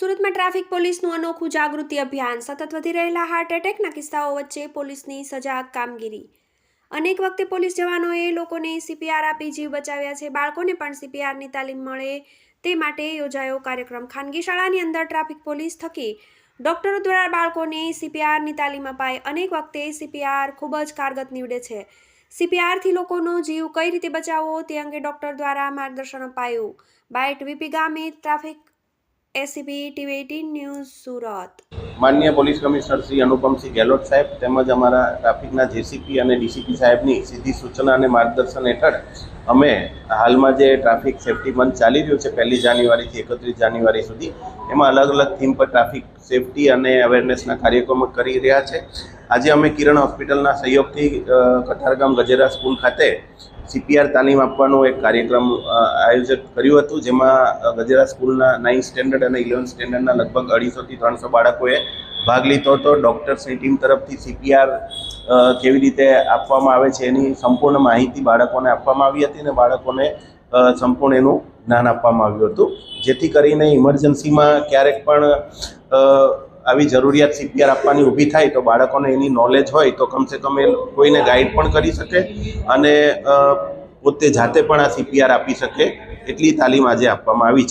સુરતમાં ટ્રાફિક પોલીસનું અનોખું જાગૃતિ અભિયાન. સતત વધી રહેલા હાર્ટ એટેકના કિસ્સાઓ વચ્ચે પોલીસની સજાગ કામગીરી. અનેક વખતે પોલીસ જવાનોએ લોકોને સીપીઆર આપી જીવ બચાવ્યા છે. બાળકોને પણ સીપીઆરની તાલીમ મળે તે માટે યોજાયો કાર્યક્રમ. ખાનગી શાળાની અંદર ટ્રાફિક પોલીસ થકી ડોક્ટરો દ્વારા બાળકોને સીપીઆરની તાલીમ અપાય અનેક વખતે સીપીઆર ખૂબ જ કારગત નીવડે છે. સીપીઆરથી લોકોનો જીવ કઈ રીતે બચાવવો તે અંગે ડોક્ટર દ્વારા માર્ગદર્શન અપાયું. બાઇટ વીપી ગામે traffic ACP TV eighteen news Surat. માન્ય પોલીસ કમિશનર શ્રી અનુપમસિંહ ગેહલોત સાહેબ તેમજ અમારા ટ્રાફિકના જેસીપી અને ડીસીપી સાહેબની સીધી સૂચના અને માર્ગદર્શન હેઠળ અમે હાલમાં જે ટ્રાફિક સેફટી મંથ ચાલી રહ્યો છે, પહેલી જાન્યુઆરીથી એકત્રીસ જાન્યુઆરી સુધી, એમાં અલગ અલગ થીમ પર ટ્રાફિક સેફટી અને અવેરનેસના કાર્યક્રમો કરી રહ્યા છે. આજે અમે કિરણ હોસ્પિટલના સહયોગથી કઠારગામ ગજેરા સ્કૂલ ખાતે સીપીઆર તાલીમ આપવાનો એક કાર્યક્રમ આયોજિત કર્યું હતું, જેમાં ગજેરા સ્કૂલના નાઇન્થ સ્ટેન્ડર્ડ અને ઇલેવન્થ સ્ટેન્ડર્ડના લગભગ અઢીસોથી ત્રણસો બાળકોએ ભાગ લીધો હતો. ડૉક્ટર્સની ટીમ તરફથી સીપીઆર કેવી રીતે આપવામાં આવે છે એની સંપૂર્ણ માહિતી બાળકોને આપવામાં આવી હતી અને બાળકોને સંપૂર્ણ એનું જ્ઞાન આપવામાં આવ્યું હતું. જેથી કરીને ઇમરજન્સીમાં ક્યારેક પણ આવી જરૂરિયાત સીપીઆર આપવાની ઊભી થાય તો બાળકોને એની નોલેજ હોય તો કમસે કમ એ કોઈને ગાઈડ પણ કરી શકે અને પોતે જાતે પણ આ સીપીઆર આપી શકે, એટલી તાલીમ આજે આપવામાં આવી છે.